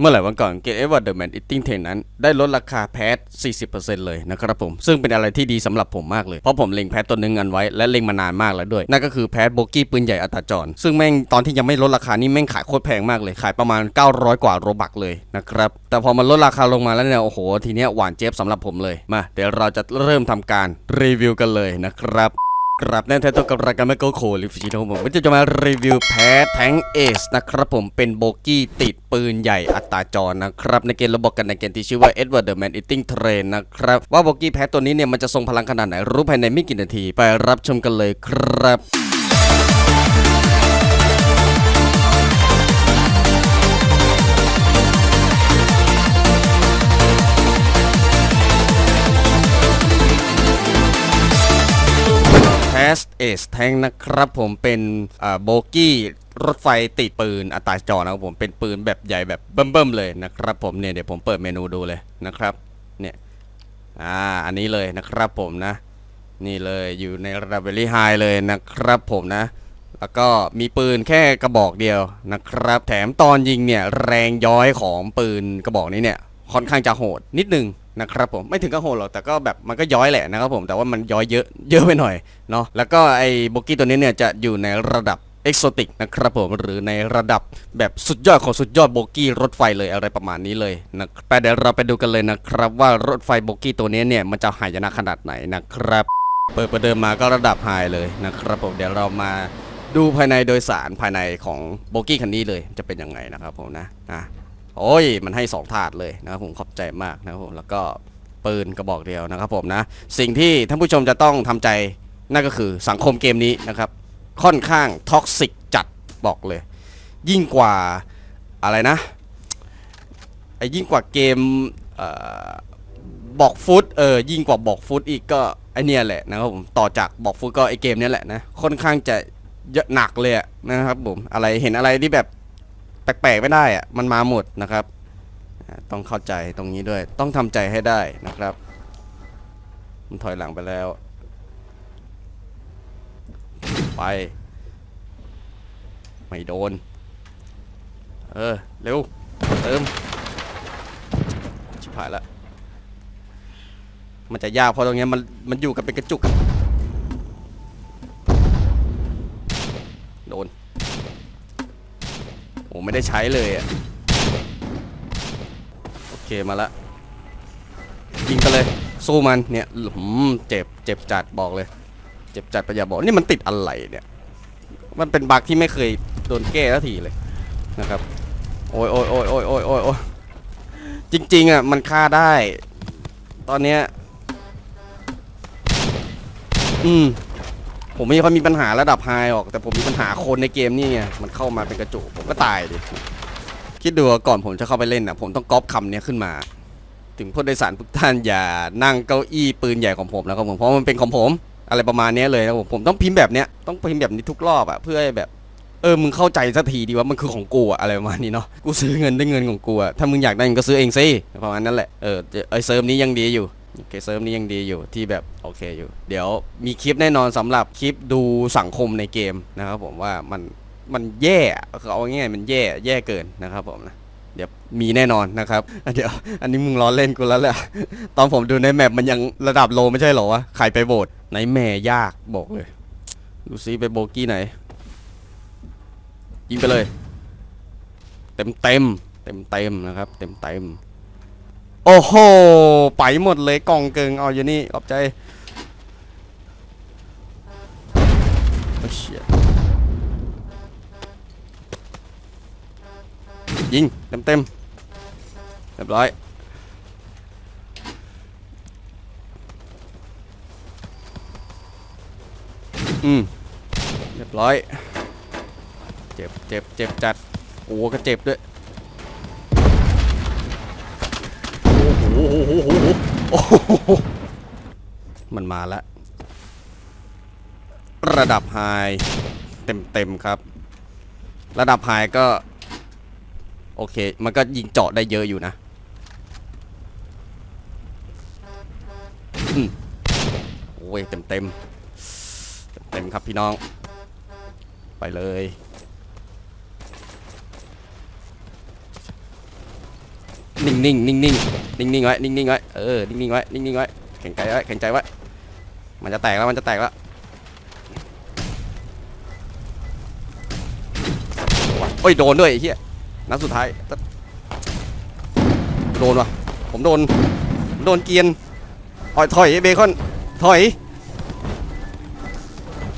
เมื่อหลายวันก่อนเกตเอเวอร์เดอร์แมนอิตติ้งเทนนั้น ได้ลดราคาแพท 40%เลยนะครับผม ซึ่งเป็นอะไรที่ดีสำหรับผมมากเลย เพราะผมเล็งแพทตัวหนึงกันไว้ และเล็งมานานมากแล้วด้วย นั่นก็คือแพทโบกี้ปืนใหญ่อัตาจร ซึ่งแม่งตอนที่ยังไม่ลดราคานี่แม่งขายโคตรแพงมากเลย ขายประมาณ 900 กว่าโรบักเลยนะครับ แต่พอมันลดราคาลงมาแล้วเนี่ย โอ้โห ทีเนี้ยหวานเจี๊ยบสำหรับผมเลย มา เดี๋ยวเราจะเริ่มทำการรีวิวกันเลยนะครับ ครับแน่นแท้ต้องกับรายการแมกโกโคลิฟิชิโนผมวันนี้จะมารีวิวแพ้แทงเอสนะครับผมเป็นโบกี้ติดปืนใหญ่อัตราจรนะครับ ในเกมระบบกันในเกมที่ชื่อว่า Edward the Man Eating Train นะครับ ว่าโบกี้แพ้ตัวนี้เนี่ยมันจะทรงพลังขนาดไหนรู้ภายในไม่กี่นาที ไปรับชมกันเลยครับ เอสแทงนะครับผมเป็นโบกี้รถไฟติดปืนอัตราจรนะครับผมเป็นปืนแบบใหญ่แบบเบิ่มๆเลยนะครับผมเนี่ยเดี๋ยวผมเปิดเมนูดูเลยนะครับเนี่ยอ่าอันนี้เลยนะครับผมนะ นี่เลยอยู่ในระดับเวลี่ไฮเลยนะครับผมนะ แล้วก็มีปืนแค่กระบอกเดียวนะครับ แถมตอนยิงเนี่ยแรงย้อยของปืนกระบอกนี้เนี่ยค่อนข้างจะโหดนิดนึง นะครับผมไม่ถึงกับโหดหรอกแต่ก็แบบมันก็ย้อยแหละนะครับผมแต่ว่ามันย้อยเยอะเยอะไปหน่อยเนาะแล้วก็ไอ้โบกี้ตัวนี้เนี่ยจะอยู่ในระดับเอกโซติกนะครับผมหรือในระดับแบบสุดยอดของสุดยอดโบกี้รถไฟเลยอะไรประมาณนี้เลยนะครับไปเดี๋ยวเราไปดูกันเลยนะครับ ว่ารถไฟโบกี้ตัวนี้เนี่ยมันจะหายนะขนาดไหนนะครับ เปิดประเดิมมาก็ระดับไฮเลยนะครับผมเดี๋ยวเรามาดูภายในโดยสารภายในของโบกี้คันนี้เลยจะเป็นยังไงนะครับผมนะอะ โอ้ย มันให้สองถาดเลยนะครับผมขอบใจมากนะครับผมแล้วก็ปืนกระบอกเดียวนะครับผมนะ สิ่งที่ท่านผู้ชมจะต้องทำใจนั่นก็คือสังคมเกมนี้นะครับ ค่อนข้างท็อกซิกจัดบอกเลย ยิ่งกว่าอะไรนะไอ้ยิ่งกว่าเกมเออบอกฟุตเออยิ่งกว่าบอกฟุตอีกก็ไอเนี่ยแหละนะครับผมต่อจากบอกฟุตก็ไอเกมเนี้ยแหละนะค่อนข้างจะเยอะหนักเลยนะครับผมอะไรเห็นอะไรที่แบบ แปลกๆไม่ได้อะมันมาหมดนะครับต้องเข้าใจตรงนี้ด้วย ต้องทำใจให้ได้นะครับ มันถอยหลังไปแล้ว ไป ไม่โดน เออ เร็ว เติม ชิบหายละ มันจะยากเพราะตรงเนี้ยมันมันอยู่กันเป็นกระจุก โดน โอ้ไม่ได้ใช้เลยอะ โอเคมาละ ยิงไปเลย สู้มันเนี่ยหืมเจ็บ เจ็บจัดบอกเลย เจ็บจัดไปอย่าบอก นี่มันติดอะไรเนี่ย มันเป็นบั๊กที่ไม่เคยโดนแก้สักทีเลยนะครับ โอ้ยโอ้ยโอ้ยโอ้ยโอ้ยโอ้ยโอ้ยจริง ๆ อะ มันฆ่าได้ ตอนเนี้ย อืม ผมไม่ค่อยมีปัญหาระดับไฮหรอก แต่ผมมีปัญหาคนในเกมนี่ไงมันเข้ามาเป็นกระจุกผมก็ตายดิคิดดูก่อนผมจะเข้าไปเล่นอะผมต้องก๊อปคำเนี้ยขึ้นมา ถึงผู้โดยสารทุกท่านอย่านั่งเก้าอี้ปืนใหญ่ของผมนะครับผมเพราะมันเป็นของผม อะไรประมาณนี้เลยนะผมผมต้องพิมพ์แบบเนี้ยต้องพิมพ์แบบนี้ทุกรอบอะเพื่อแบบเออมึงเข้าใจสักทีดีว่ามันคือของกูอะอะไรประมาณนี้เนาะกูซื้อเงินด้วยเงินของกูอะถ้ามึงอยากได้มึงก็ซื้อเองสิประมาณนั้นแหละเออไอเซิร์ฟนี้ยังดีอยู่ โอเคเซิร์ฟนี้ยังดีอยู่ที่แบบโอเคอยู่ เดี๋ยวมีคลิปแน่นอนสำหรับคลิปดูสังคมในเกมนะครับผมว่ามันมันแย่อะคือเอาง่ายมันแย่แย่เกินนะครับผมนะเดี๋ยวมีแน่นอนนะครับ เดี๋ยว อันนี้มึงล้อเล่นกูแล้วแหละตอนผมดูในแมปมันยังระดับโลไม่ใช่เหรอวะใครไปโบดไหนแม่ยากบอกเลย ดูซิไปโบกี้ไหน ยิงไปเลย เต็มเต็มเต็มเต็มนะครับ เต็มเต็ม โอ้โห ไปหมดเลยกล่องเกิงเอาอยู่นี่ขอบใจโอ้เชี่ยยิงเต็มเต็มเรียบร้อยอืมเรียบร้อย เจ็บเจ็บเจ็บจัดโอ้ก็เจ็บด้วย โอ้โหโหโอ้โหมันมาแล้ว ระดับไฮเต็มเต็มครับ ระดับไฮก็ โอเค มันก็ยิงเจาะได้เยอะอยู่นะโอ้ยเต็มเต็มเต็มครับพี่น้อง ไปเลย นิ่งนิ่งนิ่งนิ่งนิ่งนิ่งไว้นิ่งนิ่งไว้เออนิ่งนิ่งไว้นิ่งนิ่งไว้แข็งใจไว้แข็งใจไว้มันจะแตกแล้วมันจะแตกแล้วโอ้ยโดนด้วยไอ้เหี้ยนัดสุดท้ายโดนวะผมโดนโดนเกียนถอยถอยเบคอนถอย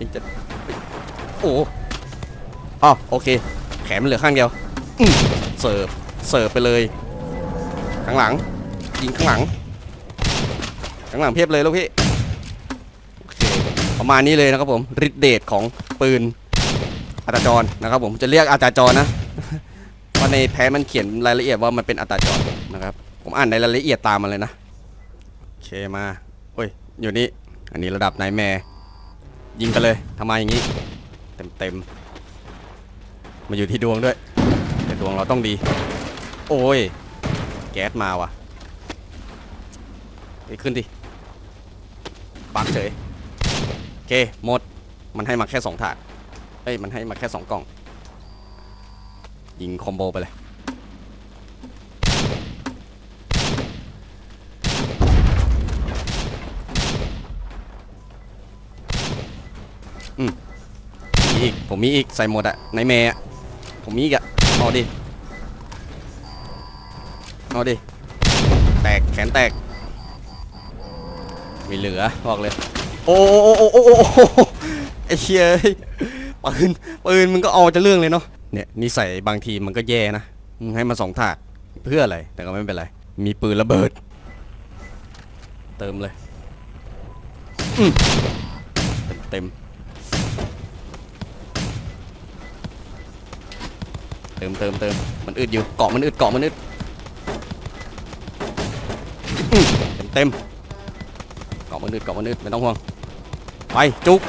ยังจะโอ้อ๋อโอเค แขนมันเหลือข้างเดียวเสิร์ฟเสิร์ฟไปเลย ข้างหลัง ยิงข้างหลัง ข้างหลังเพียบเลยลูกพี่ประมาณนี้เลยนะครับผมฤทธิ์เดชของปืนอัตราจรนะครับ ผมจะเรียกอัตราจรนะเพราะในแพ้มันเขียนรายละเอียดว่ามันเป็นอัตราจรนะครับ ผมอ่านในรายละเอียดตามมาเลยนะโอเคมาโอ้ยอยู่นี่อันนี้ระดับนายแม่ยิงไปเลยทำไมอย่างนี้ เต็มเต็มๆมาอยู่ที่ดวงด้วยแต่ดวงเราต้องดี โอ้ย แก๊สมาว่ะไปขึ้นดิปักเฉยโอเคหมด มันให้มาแค่สองถาดเอ้ยมันให้มาแค่สองกล่อง ยิงคอมโบไปเลย อืมมีอีก ผมมีอีก ใส่หมดอะในแม่อะผมมีอีกอะเอาดิ เอาดิ แตก แขนแตก มีเหลือบอกเลย โอ้โอ้โอ้โอ้ไอ้เชี่ยปืน ปืนมึงก็เอาจะเรื่องเลยเนาะ เนี่ยนิสัยบางทีมันก็แย่นะ มึงให้มาสองถาดเพื่ออะไร แต่ก็ไม่เป็นไร มีปืนระเบิด เติมเลย เต็มเต็มเติมเติมเติมมันอึดอยู่ เกาะมันอึด เกาะมันอึด เต็มเต็มเกาะมันอึดเกาะมันอึดไม่ต้องห่วงไปจุก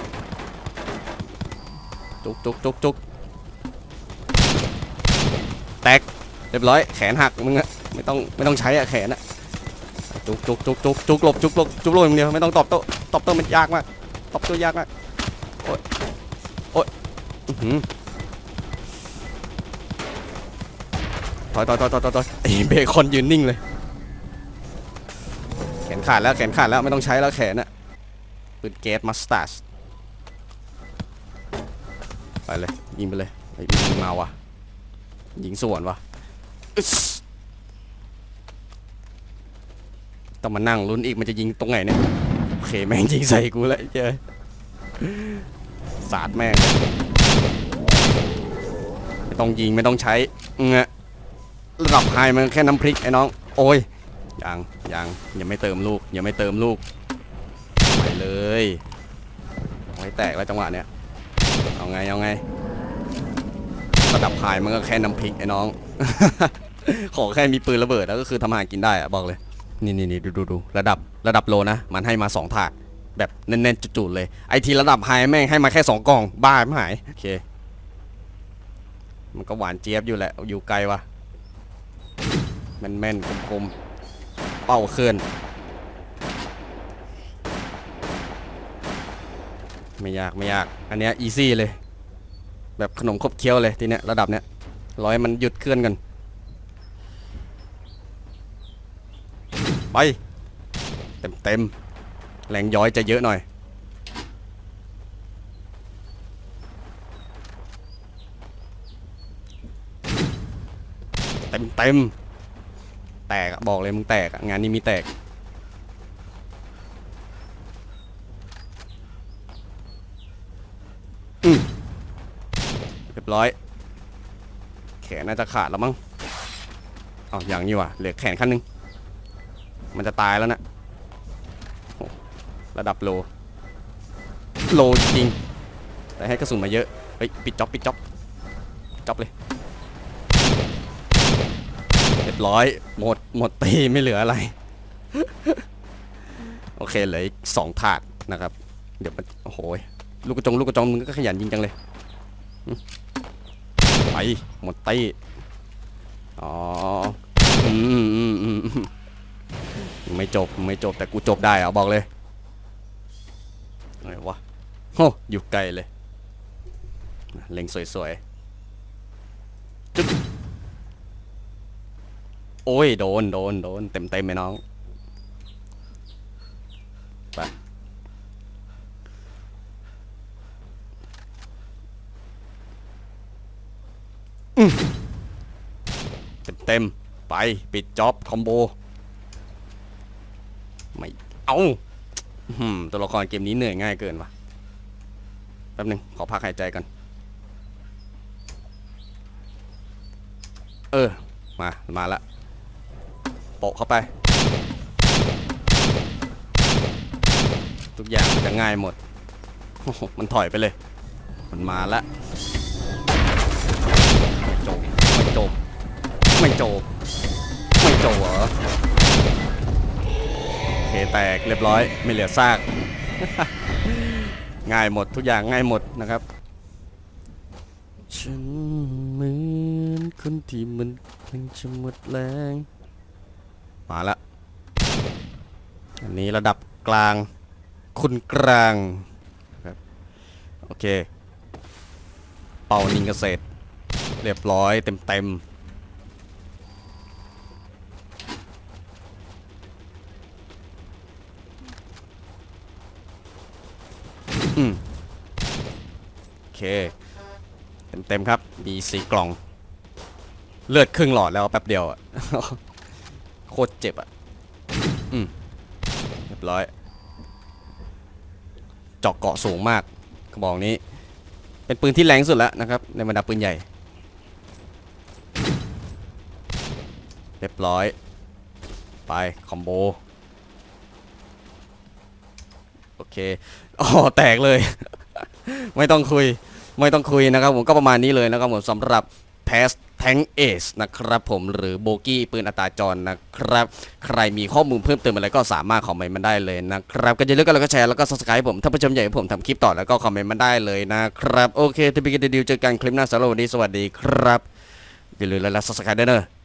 จุกจุกจุกจุกแตกเรียบร้อยแขนหักมึงอะไม่ต้องไม่ต้องใช้อะแขนอะจุกจุกจุกจุกจุกหลบจุกหลบจุกหลบอย่างเดียวไม่ต้องตอบโต้ตอบโต้มันยากมากตอบโต้ยากมากโอ๊ยโอ๊ยอื้อหือถอยถอยถอยถอยถอยไอ้เบคอนยืนนิ่งเลย ขาดแล้วแขนขาดแล้วไม่ต้องใช้แล้วแขนอะปืนเกตมัสตาร์ดไปเลย ยิงไปเลยไอ้ยิงมาวะยิงสวนวะต้องมานั่งลุ้นอีกมันจะยิงตรงไหนเนี่ยโอเคแม่งยิงใส่กูแล้วเจ้สาดแม่งไม่ต้องยิงไม่ต้องใช้เงะระดับไฮมันแค่น้ำพริกไอ้น้อง โอ้ย ยังยังยังไม่เติมลูกยังไม่เติมลูกไปเลยเอาให้แตกแล้วจังหวะเนี้ยเอาไงเอาไงระดับพายมันก็แค่น้ำพริกไอ้น้อง ขอแค่มีปืนระเบิดแล้วก็คือทำอาหารกินได้อะบอกเลย นี่นี่นี่ดูดูดูระดับระดับโลนะ มันให้มาสองถาดแบบแน่นๆจุดๆเลยไอทีระดับไฮแม่งให้มาแค่สองกล่องบ้าไม่หายโอเค มันก็หวานเจี๊ยบอยู่แหละอยู่ไกลวะแม่นแม่นๆคมๆ เป้าเคลื่อนไม่ยากไม่ยาก อันเนี้ยอีซี่เลย แบบขนมครบเคี้ยวเลยทีเนี้ยระดับเนี้ยร้อยมันหยุดเคลื่อนกัน ไป เต็มเต็มแรงย้อยจะเยอะหน่อยเต็มเต็ม แตกบอกเลยมึงแตกงานนี้มีแตก เรียบร้อย แขนน่าจะขาดแล้วมั้งเอาอย่างนี้ว่ะเหลือแขนขั้นหนึงมันจะตายแล้วนะระดับโล โลจริง แต่ให้กระสุนมาเยอะ เฮ้ย ปิดจ็อบปิดจ็อบจ็อบเลย บร้อย หมดหมดตีไม่เหลืออะไร โอเคเหลืออีกสองถาดนะครับ เดี๋ยวมันโอ้โหลูกกระจงลูกกระจงมึงก็ขยันยิงจังเลยไปหมดตีอ๋ออืมอืมอืมไม่จบไม่จบแต่กูจบได้เอาบอกเลยอะไรวะโหอยู่ไกลเลย เล็งสวยๆจึ๊บ โอ้ยโดนโดนโดนเต็มเต็มไหมน้องไปเต็มเต็มไป ปิดจ็อบคอมโบ ไม่เอาตัวละครเกมนี้เหนื่อยง่ายเกินว่ะแป๊บหนึง ขอพักหายใจก่อน เออ มา มาละ โปะเข้าไป ทุกอย่างจะง่ายหมด มันถอยไปเลย มันมาละไม่จบไม่จบไม่จบไม่จบเหรอโอเคแตกเรียบร้อยไม่เหลือซาก ง่ายหมดทุกอย่างง่ายหมดนะครับ ฉันเหมือนคนที่มันยังจะหมดแรง มาละอันนี้ระดับกลาง คุณกลางครับโอเค เป่านิงเกษตร เรียบร้อยเต็มเต็มโอเค เต็มเต็มครับ มีสีกล่อง เลือดครึ่งหลอดแล้วแป๊บเดียวอะ โคตรเจ็บอะ อืมเรียบร้อย เจาะเกาะสูงมากกระบอกนี้ เป็นปืนที่แรงสุดแล้วนะครับ ในบรรดาปืนใหญ่ เรียบร้อย ไป คอมโบ โอเค อ๋อ แตกเลย ไม่ต้องคุย ไม่ต้องคุยนะครับ ผมก็ประมาณนี้เลยนะครับผมสำหรับ p a s Tank Ace นะครับผมหรือโบกี้ปืนอัตราจรนะครับ ใครมีข้อมูลเพิ่มเติมอะไรก็สามารถคอมเมนต์มาได้เลยนะครับ ก็อย่าลืมกันแล้วก็แชร์แล้วก็ subscribe ผมถ้าผู้ชมอยากให้ผมทำคลิปต่อแล้วก็คอมเมนต์มาได้เลยนะครับ โอเคทีพีกันดีลเจอกันคลิปหน้าสำหรับวันนี้สวัสดีครับ อย่าลืมแล้ว subscribe ด้วยเนอะ